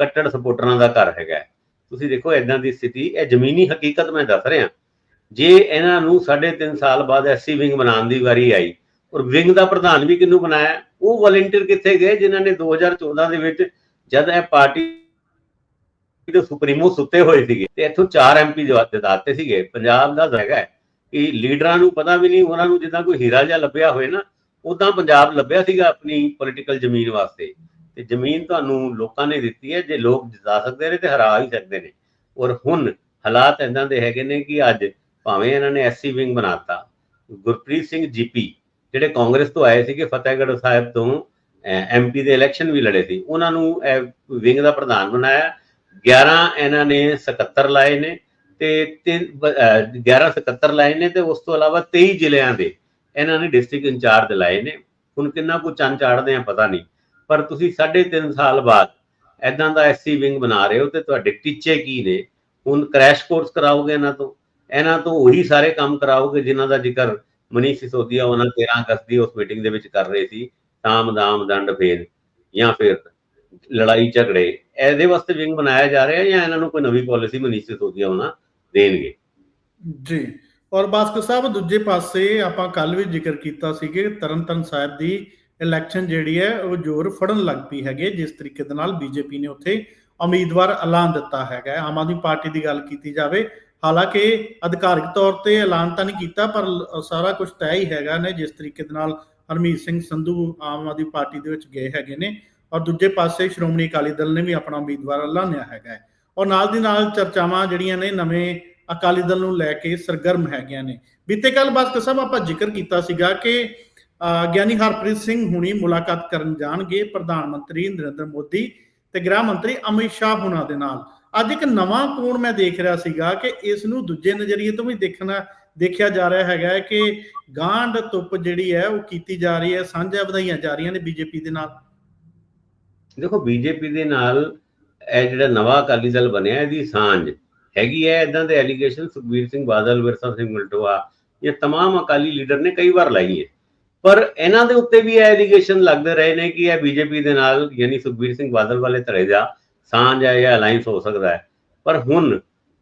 ਕੱਟੜ ਸਪੋਰਟਰਾਂ ਦਾ ਘਰ ਹੈਗਾ ਤੁਸੀਂ ਦੇਖੋ ਇਦਾਂ ਦੀ ਸਥਿਤੀ, ਇਹ ਜ਼ਮੀਨੀ ਹਕੀਕਤ ਮੈਂ ਦੱਸ ਰਿਹਾ। ਜੇ ਇਹਨਾਂ ਨੂੰ 3.5 ਸਾਲ ਬਾਅਦ ਐਸਸੀ ਵਿੰਗ ਬਣਾਉਣ ਦੀ ਵਾਰੀ ਆਈ, ਔਰ ਵਿੰਗ ਦਾ ਪ੍ਰਧਾਨ ਵੀ ਕਿਹਨੂੰ ਬਣਾਇਆ? ਉਹ ਵਲੰਟੀਅਰ ਕਿੱਥੇ ਗਏ ਜਿਨ੍ਹਾਂ ਨੇ 2014 ਦੇ ਵਿੱਚ ਜਦ ਇਹ ਪਾਰਟੀ ਦੇ ਸੁਪਰੀਮੋ ਸੁੱਤੇ ਹੋਏ ਸੀਗੇ ਤੇ ਇੱਥੋਂ 4 ਐਮਪੀ ਜਿਤਾਤੇ ਸੀਗੇ। ਪੰਜਾਬ ਦਾ ਹੈਗਾ ਹੈ ਲੀਡਰਾਂ ਨੂੰ ਪਤਾ ਵੀ ਨਹੀਂ, ਉਹਨਾਂ ਨੂੰ ਜਿੱਦਾਂ ਕੋਈ ਹੀਰਾ ਜਿਹਾ ਲੱਭਿਆ ਹੋਵੇ ਨਾ ਉਦਾਂ ਪੰਜਾਬ ਲੱਭਿਆ ਸੀਗਾ ਆਪਣੀ ਪੋਲੀਟੀਕਲ ਜ਼ਮੀਨ ਵਾਸਤੇ। ਤੇ ਜ਼ਮੀਨ ਤੁਹਾਨੂੰ ਲੋਕਾਂ ਨੇ ਦਿੱਤੀ ਹੈ, ਜੇ ਲੋਕ ਜਿਤਾ ਸਕਦੇ ਨੇ ਤੇ ਹਰਾ ਹੀ ਸਕਦੇ ਨੇ। ਔਰ ਹੁਣ ਹਾਲਾਤ ਇਦਾਂ ਦੇ ਹੈਗੇ ਨੇ ਕਿ ਅੱਜ ਭਾਵੇਂ ਇਹਨਾਂ ਨੇ ਐਸਸੀ ਵਿੰਗ ਬਣਾਤਾ, ਗੁਰਪ੍ਰੀਤ ਸਿੰਘ ਜੀਪੀ, ਜਿਹੜੇ ਕਾਂਗਰਸ ਤੋਂ ਆਏ ਸੀਗੇ, ਫਤਿਹਗੜ੍ਹ ਸਾਹਿਬ ਤੋਂ ਐਮਪੀ ਦੇ ਇਲੈਕਸ਼ਨ ਵੀ ਲੜੇ ਸੀ, ਉਹਨਾਂ ਨੂੰ ਵਿੰਗ ਦਾ ਪ੍ਰਧਾਨ ਬਣਾਇਆ। 11 ਇਹਨਾਂ ਨੇ 77 ਲਾਏ ਨੇ ਤੇ 11 77 ਲਾਏ ਨੇ ਤੇ ਉਸ ਤੋਂ ਇਲਾਵਾ 23 ਜ਼ਿਲ੍ਹਿਆਂ ਦੇ ਇਹਨਾਂ ਨੇ ਡਿਸਟ੍ਰਿਕਟ ਇੰਚਾਰਜ ਲਾਏ ਨੇ। ਹੁਣ ਕਿੰਨਾ ਕੁ ਚੰਨ ਚਾੜਦੇ ਆ ਪਤਾ ਨਹੀਂ, ਪਰ ਤੁਸੀਂ 3.5 ਸਾਲ ਬਾਅਦ ਐਦਾਂ ਦਾ ਐਸਸੀ ਵਿੰਗ ਬਣਾ ਰਹੇ ਹੋ ਤੇ ਤੁਹਾਡੇ ਟੀਚੇ ਕੀ ਨੇ? ਹੁਣ ਕ੍ਰੈਸ਼ ਕੋਰਸ ਕਰਾਓਗੇ ਇਹਨਾਂ ਤੋਂ? ਇਹਨਾਂ ਤੋਂ ਉਹੀ ਸਾਰੇ ਕੰਮ ਕਰਾਓਗੇ ਜਿਨ੍ਹਾਂ ਦਾ ਜ਼ਿਕਰ ਮਨੀਸ਼ ਸਿਸੋਦੀਆ ਉਹਨਾਂ 13 ਅਗਸਤ ਦੀ ਉਸ ਮੀਟਿੰਗ ਦੇ ਵਿੱਚ ਕਰ ਰਹੇ ਸੀ ਤਾਮ ਦਾਮ ਦੰਡ ਫੇਰ ਜਾਂ ਫਿਰ ਲੜਾਈ ਝਗੜੇ। ਇਹਦੇ ਵਾਸਤੇ ਵਿੰਗ ਬਣਾਇਆ ਜਾ ਰਿਹਾ ਜਾਂ ਇਹਨਾਂ ਨੂੰ ਕੋਈ ਨਵੀਂ ਪਾਲਿਸੀ ਮਨੀਸ਼ ਸਿਸੋਦੀਆ ਉਹਨਾਂ ਦੇਣਗੇ। ਜੀ। ਔਰ ਬਾਸਕਰ ਸਾਹਿਬ, ਦੂਜੇ ਪਾਸੇ ਆਪਾਂ ਕੱਲ ਵੀ ਜ਼ਿਕਰ ਕੀਤਾ ਸੀ ਕਿ ਤਰਨਤਨ ਸਾਹਿਬ ਦੀ ਇਲੈਕਸ਼ਨ ਜਿਹੜੀ ਹੈ, ਉਹ ਜ਼ੋਰ ਫੜਨ ਲੱਗ ਪਈ ਹੈਗੇ ਜਿਸ ਤਰੀਕੇ ਦੇ ਨਾਲ ਬੀਜੇਪੀ ਨੇ ਉੱਥੇ ਉਮੀਦਵਾਰ ਐਲਾਨ ਦਿੱਤਾ ਹੈਗਾ ਆਮ ਆਦਮੀ ਪਾਰਟੀ ਦੀ ਗੱਲ ਕੀਤੀ ਜਾਵੇ, ਹਾਲਾਂਕਿ ਅਧਿਕਾਰਿਕ ਤੌਰ ਤੇ ਐਲਾਨ ਤਾਂ ਨਹੀਂ ਕੀਤਾ, ਪਰ ਸਾਰਾ ਕੁਝ ਤੈਅ ਹੀ ਹੈਗਾ ਨੇ, ਜਿਸ ਤਰੀਕੇ ਦੇ ਨਾਲ ਹਰਮੀਤ ਸਿੰਘ ਸੰਧੂ ਆਮ ਆਦਮੀ ਪਾਰਟੀ ਦੇ ਵਿੱਚ ਗਏ ਹੈਗੇ ਨੇ। ਔਰ ਦੂਜੇ ਪਾਸੇ ਸ਼੍ਰੋਮਣੀ ਅਕਾਲੀ ਦਲ ਨੇ ਵੀ ਆਪਣਾ ਉਮੀਦਵਾਰ ਐਲਾਨਿਆ ਹੈਗਾ ਔਰ ਨਾਲ ਦੀ ਨਾਲ ਚਰਚਾਵਾਂ ਜਿਹੜੀਆਂ ਨੇ ਨਵੇਂ ਅਕਾਲੀ ਦਲ ਨੂੰ ਲੈ ਕੇ ਸਰਗਰਮ ਹੈਗੀਆਂ ਨੇ। ਬੀਤੇ ਕੱਲ ਬਾਅਦ ਸਾਹਿਬ ਆਪਾਂ ਜ਼ਿਕਰ ਕੀਤਾ ਸੀਗਾ ਕਿ ਗਿਆਨੀ ਹਰਪ੍ਰੀਤ ਸਿੰਘ ਹੁਣੀ ਮੁਲਾਕਾਤ ਕਰਨ ਜਾਣਗੇ ਪ੍ਰਧਾਨ ਮੰਤਰੀ ਨਰਿੰਦਰ ਮੋਦੀ ਤੇ ਗ੍ਰਹਿ ਮੰਤਰੀ ਅਮਿਤ ਸ਼ਾਹ ਹੁਣਾਂ ਦੇ ਨਾਲ। ਅੱਜ ਇੱਕ ਨਵਾਂ ਕੋਣ ਮੈਂ ਦੇਖ ਰਿਹਾ ਸੀਗਾ ਕਿ ਇਸ ਨੂੰ ਦੂਜੇ ਨਜ਼ਰੀਏ ਤੋਂ ਵੀ ਦੇਖਣਾ, ਦੇਖਿਆ ਜਾ ਰਿਹਾ ਹੈਗਾ ਕਿ ਗਾਂਢ ਤੁਪ ਜਿਹੜੀ ਹੈ ਉਹ ਕੀਤੀ ਜਾ ਰਹੀ ਹੈ, ਸਾਂਝਾ ਵਧਾਈਆਂ ਜਾ ਰਹੀਆਂ ਨੇ ਬੀਜੇਪੀ ਦੇ ਨਾਲ। ਦੇਖੋ, ਬੀਜੇਪੀ ਦੇ ਨਾਲ ਇਹ ਜਿਹੜਾ ਨਵਾਂ ਅਕਾਲੀ ਦਲ ਬਣਿਆ ਇਹਦੀ ਸਾਂਝ ਹੈਗੀ ਹੈ ਇਦਾਂ ਦੇ ਐਲੀਗੇਸ਼ਨ ਸੁਖਬੀਰ ਸਿੰਘ ਬਾਦਲ ਵਿਰਸਾ ਸਿੰਘ ਮਲਟੋਆ ਇਹ तमाम ਅਕਾਲੀ ਲੀਡਰ ਨੇ ਕਈ ਵਾਰ ਲਾਈ ਹੈ ਪਰ ਇਹਨਾਂ ਦੇ ਉੱਤੇ ਵੀ ਇਹ ਐਲੀਗੇਸ਼ਨ ਲੱਗਦੇ ਰਹੇ ਨੇ ਕਿ ਇਹ ਬੀਜੇਪੀ ਦੇ ਨਾਲ ਯਾਨੀ ਸੁਖਬੀਰ ਸਿੰਘ ਬਾਦਲ ਵਾਲੇ ਧੜੇ ਦਾ ਸਾਂਝ ਹੈ ਜਾਂ ਅਲਾਈਅੰਸ ਹੋ ਸਕਦਾ ਹੈ ਪਰ ਹੁਣ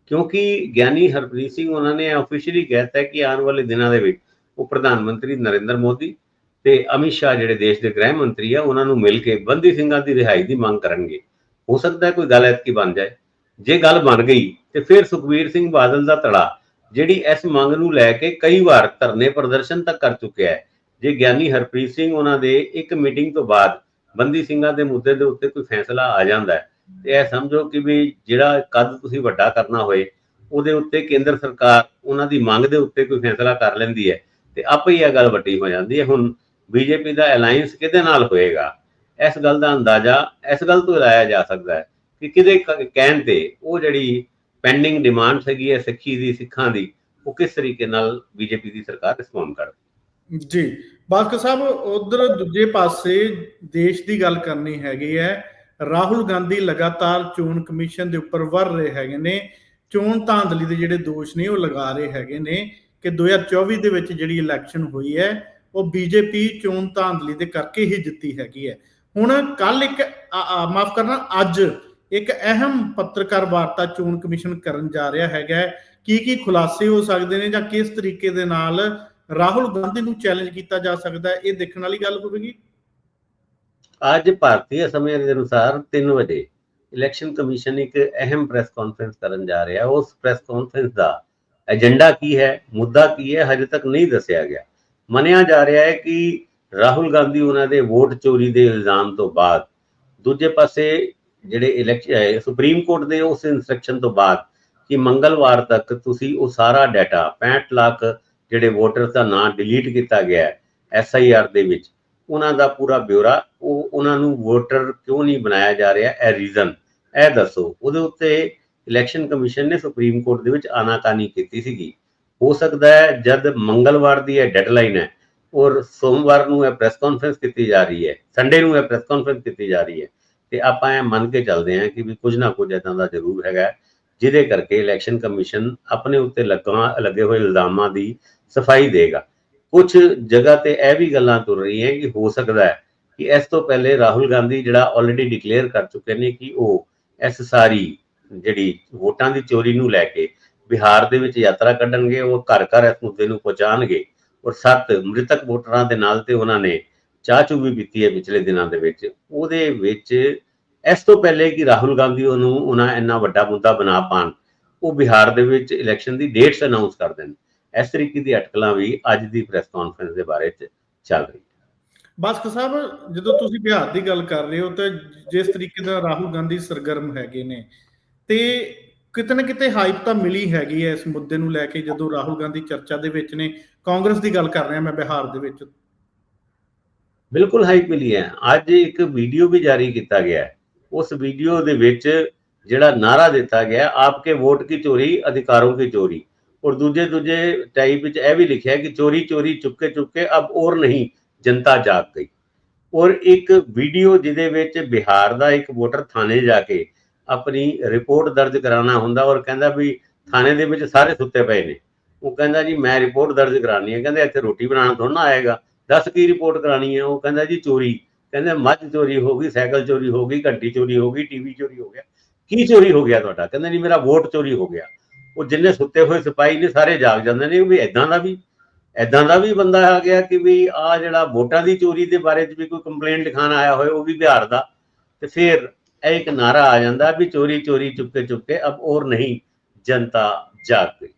ਕਿਉਂਕਿ ਗਿਆਨੀ ਹਰਪ੍ਰੀਤ ਸਿੰਘ ਉਹਨਾਂ ਨੇ ਆਫੀਸ਼ੀਅਲੀ ਕਹਿਤਾ ਕਿ ਆਉਣ ਵਾਲੇ ਦਿਨਾਂ ਦੇ ਵਿੱਚ ਉਹ ਪ੍ਰਧਾਨ ਮੰਤਰੀ ਨਰਿੰਦਰ ਮੋਦੀ ਤੇ ਅਮਿਤ ਸ਼ਾਹ ਜਿਹੜੇ ਦੇਸ਼ ਦੇ ਗ੍ਰਹਿ ਮੰਤਰੀ ਆ ਉਹਨਾਂ ਨੂੰ ਮਿਲ ਕੇ ਬੰਦੀ ਸਿੰਘਾਂ ਦੀ ਰਿਹਾਈ ਦੀ ਮੰਗ ਕਰਨਗੇ ਹੋ ਸਕਦਾ ਹੈ ਕੋਈ ਗੱਲ ਐਤਕੀ ਬਣ ਜਾਏ। ਜੇ ਗੱਲ ਬਣ ਗਈ ਤੇ ਫਿਰ ਸੁਖਬੀਰ ਸਿੰਘ ਬਾਦਲ ਦਾ ਧੜਾ, ਜਿਹੜੀ ਇਸ ਮੰਗ ਨੂੰ ਲੈ ਕੇ ਕਈ ਵਾਰ ਧਰਨੇ ਪ੍ਰਦਰਸ਼ਨ ਤੱਕ ਕਰ ਚੁੱਕਿਆ ਹੈ। ਜੇ ਗਿਆਨੀ ਹਰਪ੍ਰੀਤ ਸਿੰਘ ਉਹਨਾਂ ਦੇ ਇੱਕ ਮੀਟਿੰਗ ਤੋਂ ਬਾਅਦ ਬੰਦੀ ਸਿੰਘਾਂ ਦੇ ਮੁੱਦੇ ਦੇ ਉੱਤੇ ਕੋਈ ਫੈਸਲਾ ਆ ਜਾਂਦਾ ਹੈ, ਤੇ ਇਹ ਸਮਝੋ ਕਿ ਵੀ ਜਿਹੜਾ ਕੱਦ ਤੁਸੀਂ ਵੱਡਾ ਕਰਨਾ ਹੋਏ, ਉਹਦੇ ਉੱਤੇ ਕੇਂਦਰ ਸਰਕਾਰ ਉਹਨਾਂ ਦੀ ਮੰਗ ਦੇ ਉੱਤੇ ਕੋਈ ਫੈਸਲਾ ਕਰ ਲੈਂਦੀ ਹੈ, ਤੇ ਆਪੇ ਹੀ ਇਹ ਗੱਲ ਵੱਡੀ ਹੋ ਜਾਂਦੀ ਹੈ। ਹੁਣ ਬੀਜੇਪੀ ਦਾ ਅਲਾਈਅੰਸ ਕਿਹਦੇ ਨਾਲ ਹੋਏਗਾ? ਇਸ ਗੱਲ ਦਾ ਅੰਦਾਜ਼ਾ ਇਸ ਗੱਲ ਤੋਂ ਲਾਇਆ ਜਾ ਸਕਦਾ ਹੈ ਕਿ ਕਿਹਦੇ ਕਹਿਣ ਤੇ ਉਹ ਜਿਹੜੀ ਪੈਂਡਿੰਗ ਡਿਮਾਂਡ ਹੈਗੀ ਹੈ ਸਿੱਖੀ ਦੀ, ਸਿੱਖਾਂ ਦੀ, ਉਹ ਕਿਸ ਤਰੀਕੇ ਨਾਲ ਬੀਜੇਪੀ ਦੀ ਸਰਕਾਰ ਰਿਸਪੌਂਡ ਕਰਦੀ ਜੀ ਬਾਸਕਰ ਸਾਹਿਬ, ਉਧਰ ਦੂਜੇ ਪਾਸੇ ਦੇਸ਼ ਦੀ ਗੱਲ ਕਰਨੀ ਹੈਗੀ ਹੈ, ਰਾਹੁਲ ਗਾਂਧੀ ਲਗਾਤਾਰ ਚੋਣ ਕਮਿਸ਼ਨ ਦੇ ਉੱਪਰ ਵਰ ਰਹੇ ਹੈਗੇ ਨੇ, ਚੋਣ ਧਾਂਦਲੀ ਦੇ ਜਿਹੜੇ ਦੋਸ਼ ਨੇ ਉਹ ਲਗਾ ਰਹੇ ਹੈਗੇ ਨੇ ਕਿ 2024 ਦੇ ਵਿੱਚ ਜਿਹੜੀ ਇਲੈਕਸ਼ਨ ਹੋਈ ਹੈ, ਉਹ ਬੀਜੇਪੀ ਚੋਣ ਧਾਂਦਲੀ ਦੇ ਕਰਕੇ ਹੀ ਜਿੱਤੀ ਹੈਗੀ ਹੈ। ਹੁਣ ਕੱਲ ਇੱਕ ਮਾਫ ਕਰਨਾ, ਅੱਜ ਇੱਕ ਅਹਿਮ ਪੱਤਰਕਾਰ ਵਾਰਤਾ ਚੋਣ ਕਮਿਸ਼ਨ ਕਰਨ ਜਾ ਰਿਹਾ ਹੈਗਾ ਕੀ ਕੀ ਖੁਲਾਸੇ ਹੋ ਸਕਦੇ ਨੇ ਜਾਂ ਕਿਸ ਤਰੀਕੇ ਦੇ ਨਾਲ ਰਾਹੁਲ ਗਾਂਧੀ ਨੂੰ ਚੈਲੰਜ ਕੀਤਾ ਜਾ ਸਕਦਾ ਹੈ, ਇਹ ਦੇਖਣ ਵਾਲੀ ਗੱਲ ਹੋਵੇਗੀ। ਅੱਜ ਭਾਰਤੀ ਸਮੇਂ ਦੇ ਅਨੁਸਾਰ 3 ਵਜੇ ਇਲੈਕਸ਼ਨ ਕਮਿਸ਼ਨ ਇੱਕ ਅਹਿਮ ਪ੍ਰੈਸ ਕਾਨਫਰੰਸ ਕਰਨ ਜਾ ਰਿਹਾ। ਉਸ ਪ੍ਰੈਸ ਕਾਨਫਰੰਸ ਦਾ ਏਜੰਡਾ ਕੀ ਹੈ, ਮੁੱਦਾ ਕੀ ਹੈ, ਹਜੇ ਤੱਕ ਨਹੀਂ ਦੱਸਿਆ ਗਿਆ। ਮੰਨਿਆ ਜਾ ਰਿਹਾ ਹੈ ਕਿ ਰਾਹੁਲ ਗਾਂਧੀ ਉਹਨਾਂ ਦੇ ਵੋਟ ਚੋਰੀ ਦੇ ਇਲਜ਼ਾਮ ਤੋਂ ਬਾਅਦ, ਦੂਜੇ ਪਾਸੇ ਜਿਹੜੇ ਇਲੈਕਸ਼ਨ ਸੁਪਰੀਮ ਕੋਰਟ ਦੇ ਉਸ ਇਨਸਟਰਕਸ਼ਨ ਤੋਂ ਬਾਅਦ ਕਿ ਮੰਗਲਵਾਰ ਤੱਕ ਤੁਸੀਂ ਉਹ ਸਾਰਾ ਡਾਟਾ 65 ਲੱਖ ਜਿਹੜੇ ਵੋਟਰਸ ਦਾ ਨਾਮ ਡਿਲੀਟ ਕੀਤਾ ਗਿਆ ਹੈ ਐਸਆਈਆਰ ਦੇ ਵਿੱਚ, ਉਹਨਾਂ ਦਾ ਪੂਰਾ ਬਿਊਰਾ ਉਹ ਉਹਨਾਂ ਨੂੰ ਵੋਟਰ ਕਿਉਂ ਨਹੀਂ ਬਣਾਇਆ ਜਾ ਰਿਹਾ, ਇਹ ਰੀਜ਼ਨ ਇਹ ਦੱਸੋ। ਉਹਦੇ ਉੱਤੇ ਇਲੈਕਸ਼ਨ ਕਮਿਸ਼ਨ ਨੇ ਸੁਪਰੀਮ ਕੋਰਟ ਦੇ ਵਿੱਚ ਆਨਾਕਾਨੀ ਕੀਤੀ ਸੀਗੀ। ਹੋ ਸਕਦਾ ਹੈ ਜਦ ਮੰਗਲਵਾਰ ਦੀ ਇਹ ਡੈਡਲਾਈਨ ਹੈ ਔਰ ਸੋਮਵਾਰ ਨੂੰ ਇਹ ਪ੍ਰੈਸ ਕਾਨਫਰੰਸ ਕੀਤੀ ਜਾ ਰਹੀ ਹੈ ਸੰਡੇ ਨੂੰ ਇਹ ਪ੍ਰੈਸ ਕਾਨਫਰੰਸ ਕੀਤੀ ਜਾ ਰਹੀ ਹੈ ਤੇ ਆਪਾਂ ਇਹ ਮੰਨ ਕੇ ਚੱਲਦੇ ਹਾਂ ਕਿ ਵੀ ਕੁਝ ਨਾ ਕੁਝ ਇਦਾਂ ਦਾ ਜ਼ਰੂਰ ਹੈਗਾ ਜਿਹਦੇ ਕਰਕੇ ਇਲੈਕਸ਼ਨ ਕਮਿਸ਼ਨ ਆਪਣੇ ਉੱਤੇ ਲੱਗਾ, ਲੱਗੇ ਹੋਏ ਇਲਜ਼ਾਮਾਂ ਦੀ ਸਫ਼ਾਈ ਦੇਗਾ। ਕੁਝ ਜਗ੍ਹਾ ਤੇ ਇਹ ਵੀ ਗੱਲਾਂ ਤੁਰ ਰਹੀਆਂ ਕਿ ਹੋ ਸਕਦਾ ਹੈ ਕਿ ਇਸ ਤੋਂ ਪਹਿਲੇ ਰਾਹੁਲ ਗਾਂਧੀ ਜਿਹੜਾ ਆਲਰੇਡੀ ਡਿਕਲੇਅਰ ਕਰ ਚੁੱਕੇ ਨੇ ਕਿ ਉਹ ਇਸ ਸਾਰੀ ਜਿਹੜੀ ਵੋਟਾਂ ਦੀ ਚੋਰੀ ਨੂੰ ਲੈ ਕੇ ਬਿਹਾਰ ਦੇ ਵਿੱਚ ਯਾਤਰਾ ਕੱਢਣਗੇ, ਉਹ ਘਰ ਘਰ ਇਸ ਮੁੱਦੇ ਨੂੰ ਪਹੁੰਚਾਣਗੇ ਔਰ ਸੱਤ ਮ੍ਰਿਤਕ ਵੋਟਰਾਂ ਦੇ ਨਾਲ ਤੇ ਉਹਨਾਂ ਨੇ ਚਾਹ ਚੂ ਵੀ ਪੀਤੀ ਹੈ ਪਿਛਲੇ ਦਿਨਾਂ ਦੇ ਵਿੱਚ। ਉਹਦੇ ਵਿੱਚ ਇਸ ਤੋਂ ਪਹਿਲੇ ਕਿ ਰਾਹੁਲ ਗਾਂਧੀ ਉਹਨੂੰ ਉਹਨਾਂ ਇੰਨਾ ਵੱਡਾ ਮੁੱਦਾ ਬਣਾ ਪਾਣ, ਉਹ ਬਿਹਾਰ ਦੇ ਵਿੱਚ ਇਲੈਕਸ਼ਨ ਦੀ ਡੇਟਸ ਅਨਾਉਂਸ ਕਰ ਦੇਣ। ਇਸ ਤਰੀਕੇ ਦੀ ਅਟਕਲਾਂ ਵੀ ਅੱਜ ਦੀ ਪ੍ਰੈਸ ਕਾਨਫਰੰਸ ਦੇ ਬਾਰੇ ਚ ਚੱਲ ਰਹੀ ਬਾਸਕ ਸਾਹਿਬ, ਜਦੋਂ ਤੁਸੀਂ ਬਿਹਾਰ ਦੀ ਗੱਲ ਕਰ ਰਹੇ ਹੋ ਤਾਂ ਜਿਸ ਤਰੀਕੇ ਦਾ ਰਾਹੁਲ ਗਾਂਧੀ ਸਰਗਰਮ ਹੈਗੇ ਨੇ, ਤੇ ਕਿਤੇ ਨਾ ਕਿਤੇ ਹਾਈਪ ਤਾਂ ਮਿਲੀ ਹੈਗੀ ਹੈ ਇਸ ਮੁੱਦੇ ਨੂੰ ਲੈ ਕੇ ਜਦੋਂ ਰਾਹੁਲ ਗਾਂਧੀ ਚਰਚਾ ਦੇ ਵਿੱਚ ਨੇ। ਕਾਂਗਰਸ ਦੀ ਗੱਲ ਕਰ ਰਿਹਾ ਮੈਂ ਬਿਹਾਰ ਦੇ ਵਿੱਚ। ਬਿਲਕੁਲ ਹਾਈਪ ਮਿਲੀ ਹੈ। ਅੱਜ ਇੱਕ ਵੀਡੀਓ ਵੀ ਜਾਰੀ ਕੀਤਾ ਗਿਆ ਉਸ ਵੀਡੀਓ ਦੇ ਵਿੱਚ ਜਿਹੜਾ ਨਾਰਾ ਦਿੱਤਾ ਗਿਆ, ਆਪਕੇ ਵੋਟ ਕੀ ਚੋਰੀ, ਅਧਿਕਾਰੋਂ ਕੀ ਚੋਰੀ। ਔਰ ਦੂਜੇ ਦੂਜੇ ਟਾਈਪ ਵਿੱਚ ਇਹ ਵੀ ਲਿਖਿਆ ਕਿ ਚੋਰੀ ਚੋਰੀ ਚੁੱਕੇ ਚੁੱਕੇ ਅਬ ਔਰ ਨਹੀਂ, ਜਨਤਾ ਜਾਗ ਗਈ। ਔਰ ਇੱਕ ਵੀਡੀਓ ਜਿਹਦੇ ਵਿੱਚ ਬਿਹਾਰ ਦਾ ਇੱਕ ਵੋਟਰ ਥਾਣੇ ਜਾ ਕੇ ਆਪਣੀ ਰਿਪੋਰਟ ਦਰਜ ਕਰਾਉਣਾ ਹੁੰਦਾ ਔਰ ਕਹਿੰਦਾ ਵੀ ਥਾਣੇ ਦੇ ਵਿੱਚ ਸਾਰੇ ਸੁੱਤੇ ਪਏ ਨੇ। ਉਹ ਕਹਿੰਦਾ ਜੀ, ਮੈਂ ਰਿਪੋਰਟ ਦਰਜ ਕਰਾਉਣੀ ਹੈ। ਕਹਿੰਦੇ ਇੱਥੇ ਰੋਟੀ ਬਣਾਉਣ ਥੋੜਾ ਨਾ ਆਏਗਾ। ਦੱਸ ਕੀ ਰਿਪੋਰਟ ਕਰਾਣੀ ਹੈ? ਉਹ ਕਹਿੰਦਾ ਜੀ, ਚੋਰੀ। ਕਹਿੰਦੇ ਮੱਝ ਚੋਰੀ ਹੋ ਗਈ, ਸਾਈਕਲ ਚੋਰੀ ਹੋ ਗਈ, ਘੰਟੀ ਚੋਰੀ ਹੋ ਗਈ, ਟੀਵੀ ਚੋਰੀ ਹੋ ਗਿਆ। ਕੀ ਚੋਰੀ ਹੋ ਗਿਆ ਤੁਹਾਡਾ? ਕਹਿੰਦੇ ਜੀ, ਮੇਰਾ ਵੋਟ ਚੋਰੀ ਹੋ ਗਿਆ। ਉਹ ਜਿੰਨੇ ਸੁੱਤੇ ਹੋਏ ਸਿਪਾਹੀ ਨੇ, ਸਾਰੇ ਜਾਗ ਜਾਂਦੇ ਨੇ ਵੀ ਐਦਾਂ ਦਾ ਵੀ ਐਦਾਂ ਦਾ ਵੀ ਬੰਦਾ ਆ ਗਿਆ ਕਿ ਵੀ ਆ ਜਿਹੜਾ ਵੋਟਾਂ ਦੀ ਚੋਰੀ ਦੇ ਬਾਰੇ ਚ ਵੀ ਕੋਈ ਕੰਪਲੇਂਟ ਲਿਖਾਣ ਆਇਆ ਹੋਏ ਉਹ ਵੀ ਬਿਹਾਰ ਦਾ। ਤੇ ਫਿਰ ਇਹ ਇੱਕ ਨਾਰਾ ਆ ਜਾਂਦਾ ਵੀ ਚੋਰੀ ਚੋਰੀ, ਚੁੱਪਕੇ ਚੁੱਪਕੇ, ਅਬ ਔਰ ਨਹੀਂ, ਜਨਤਾ ਜਾਗ ਗਈ।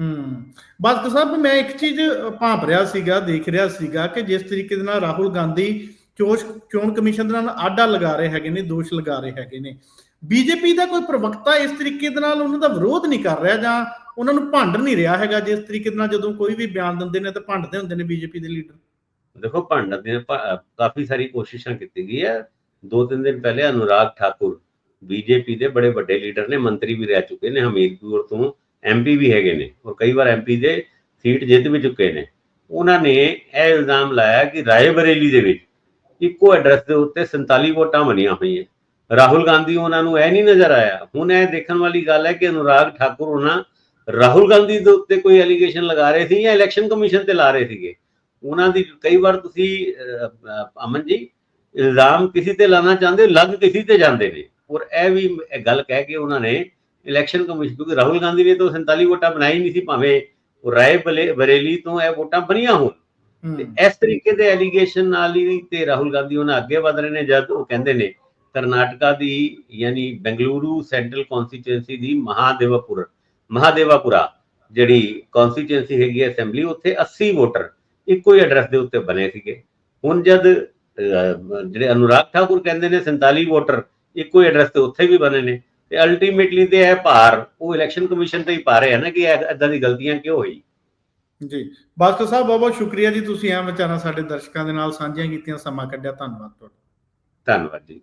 ਹੂੰ। ਬਾਸਕ ਸਾਹਿਬ ਮੈਂ ਇੱਕ ਚੀਜ਼ ਭਾਂਪ ਰਿਹਾ ਸੀਗਾ, ਦੇਖ ਰਿਹਾ ਸੀਗਾ ਕਿ ਜਿਸ ਤਰੀਕੇ ਦੇ ਨਾਲ ਰਾਹੁਲ ਗਾਂਧੀ ਚੋਸ਼, ਚੋਣ ਕਮਿਸ਼ਨ ਦੇ ਨਾਲ ਆਡਾ ਲਗਾ ਰਹੇ ਹੈਗੇ ਨੇ, ਦੋਸ਼ ਲਗਾ ਰਹੇ ਹੈਗੇ ਨੇ। ਬੀਜੇਪੀ ਦਾ ਕੋਈ ਪ੍ਰਵਕਤਾ ਇਸ ਤਰੀਕੇ ਦੇ ਨਾਲ ਉਹਨਾਂ ਦਾ ਵਿਰੋਧ ਨਹੀਂ ਕਰ ਰਿਹਾ ਜਾਂ ਉਹਨਾਂ ਨੂੰ ਭੰਡ ਨਹੀਂ ਰਿਹਾ ਹੈਗਾ ਜਿਸ ਤਰੀਕੇ ਦੇ ਨਾਲ ਜਦੋਂ ਕੋਈ ਵੀ ਬਿਆਨ ਦਿੰਦੇ ਨੇ ਤਾਂ ਭੰਡਦੇ ਹੁੰਦੇ ਨੇ ਬੀਜੇਪੀ ਦੇ ਲੀਡਰ। ਦੇਖੋ ਭੰਡਤ ਨੇ ਕਾਫੀ ਸਾਰੀ ਕੋਸ਼ਿਸ਼ਾਂ ਕੀਤੀ ਗਈ ਹੈ। ਦੋ ਤਿੰਨ ਦਿਨ ਪਹਿਲੇ ਅਨੁਰਾਗ ਠਾਕੁਰ ਬੀਜੇਪੀ ਦੇ ਬੜੇ ਵੱਡੇ ਲੀਡਰ ਨੇ, ਮੰਤਰੀ ਵੀ ਰਹਿ ਚੁੱਕੇ ਨੇ ਹਮੀਰਪੁਰ ਤੋਂ ਐਮਪੀ ਵੀ ਹੈਗੇ ਨੇ ਔਰ ਕਈ ਵਾਰ ਐਮਪੀ ਦੇ ਸੀਟ ਜਿੱਤ ਵੀ ਚੁੱਕੇ ਨੇ। ਉਹਨਾਂ ਨੇ ਇਹ ਇਲਜ਼ਾਮ ਲਾਇਆ ਕਿ ਰਾਏ ਦੇ ਵਿੱਚ ਇੱਕੋ ਐਡਰੈਸ ਦੇ ਉੱਤੇ 47 ਵੋਟਾਂ ਬਣੀਆਂ ਹੋਈਆਂ। ਰਾਹੁਲ ਗਾਂਧੀ ਉਹਨਾਂ ਨੂੰ ਇਹ ਨਹੀਂ ਨਜ਼ਰ ਆਇਆ। ਹੁਣ ਇਹ ਦੇਖਣ ਵਾਲੀ ਗੱਲ ਹੈ ਕਿ ਅਨੁਰਾਗ ਠਾਕੁਰ ਉਹਨਾਂ ਰਾਹੁਲ ਗਾਂਧੀ ਦੇ ਉੱਤੇ ਕੋਈ ਐਲੀਗੇਸ਼ਨ ਲਗਾ ਰਹੇ ਸੀ ਜਾਂ ਇਲੈਕਸ਼ਨ ਕਮਿਸ਼ਨ ਤੇ ਲਾ ਰਹੇ ਸੀਗੇ। ਉਹਨਾਂ ਦੀ ਕਈ ਵਾਰ ਤੁਸੀਂ ਅਮਨ ਜੀ ਇਲਜ਼ਾਮ ਕਿਸੇ ਤੇ ਲਾਣਾ ਚਾਹੁੰਦੇ ਹੋ, ਲੱਗ ਕਿਸੇ ਤੇ ਜਾਂਦੇ ਨੇ। ਔਰ ਇਹ ਵੀ ਗੱਲ ਕਹਿ ਕੇ ਉਹਨਾਂ ਨੇ ਇਲੈਕਸ਼ਨ ਕਮਿਸ਼ਨ ਕਿਉਂਕਿ ਰਾਹੁਲ ਗਾਂਧੀ ਨੇ ਤਾਂ 47 ਵੋਟਾਂ ਬਣਾਈ ਨਹੀਂ ਸੀ ਭਾਵੇਂ ਉਹ ਰਾਏ ਬਲੇ- ਬਰੇਲੀ ਤੋਂ ਇਹ ਵੋਟਾਂ ਬਣੀਆਂ ਹੋਣ। ਤੇ ਇਸ ਤਰੀਕੇ ਦੇ ਐਲੀਗੇਸ਼ਨ ਨਾਲ ਹੀ ਤੇ ਰਾਹੁਲ ਗਾਂਧੀ ਉਹਨਾਂ ਅੱਗੇ ਵਧ ਰਹੇ ਨੇ ਜਦ ਉਹ ਕਹਿੰਦੇ ਨੇ ਕਰਨਾਟਕਾ ਦੀ ਯਾਨੀ ਬੈਂਗਲੁਰੂ ਸੈਂਟਰਲ ਕਨਸਟੀਚੁਐਂਸੀ ਦੀ ਮਹਾਦੇਵਪੁਰ ਮਹਾਦੇਵਾਪੁਰਾ ਜਿਹੜੀ ਕਨਸਟੀਚੁਐਂਸੀ ਹੈਗੀ ਹੈ ਅਸੈਂਬਲੀ ਉੱਥੇ 80 ਵੋਟਰ ਇੱਕੋ ਹੀ ਐਡਰੈਸ ਦੇ ਉੱਤੇ ਬਣੇ ਸੀਗੇ। ਹੁਣ ਜਦ ਜਿਹੜੇ ਅਨੁਰਾਗ ਠਾਕੁਰ ਕਹਿੰਦੇ ਨੇ 47 ਵੋਟਰ ਇੱਕੋ ਹੀ ਐਡਰੈਸ ਤੇ ਉੱਥੇ ਵੀ ਬਣੇ ਨੇ। ਤੇ ਅਲਟੀਮੇਟਲੀ ਤੇ ਇਹ ਭਾਰ ਉਹ ਇਲੈਕਸ਼ਨ ਕਮਿਸ਼ਨ ਤੇ ਹੀ ਪਾ ਰਹੇ ਆ ਨਾ ਕਿ ਇਦਾਂ ਦੀ ਗਲਤੀਆਂ ਕਿਉਂ ਹੋਈ? ਜੀ। ਬਾਸਕਰ ਸਾਹਿਬ ਬਹੁਤ ਬਹੁਤ ਸ਼ੁਕਰੀਆ ਜੀ ਤੁਸੀਂ ਇਹ ਵਿਚਾਰਾਂ ਸਾਡੇ ਦਰਸ਼ਕਾਂ ਦੇ ਨਾਲ ਸਾਂਝੀਆਂ ਕੀਤੀਆਂ ਸਮਾਂ ਕੱਢਿਆ ਧੰਨਵਾਦ ਤੁਹਾਡਾ। ਧੰਨਵਾਦ ਜੀ।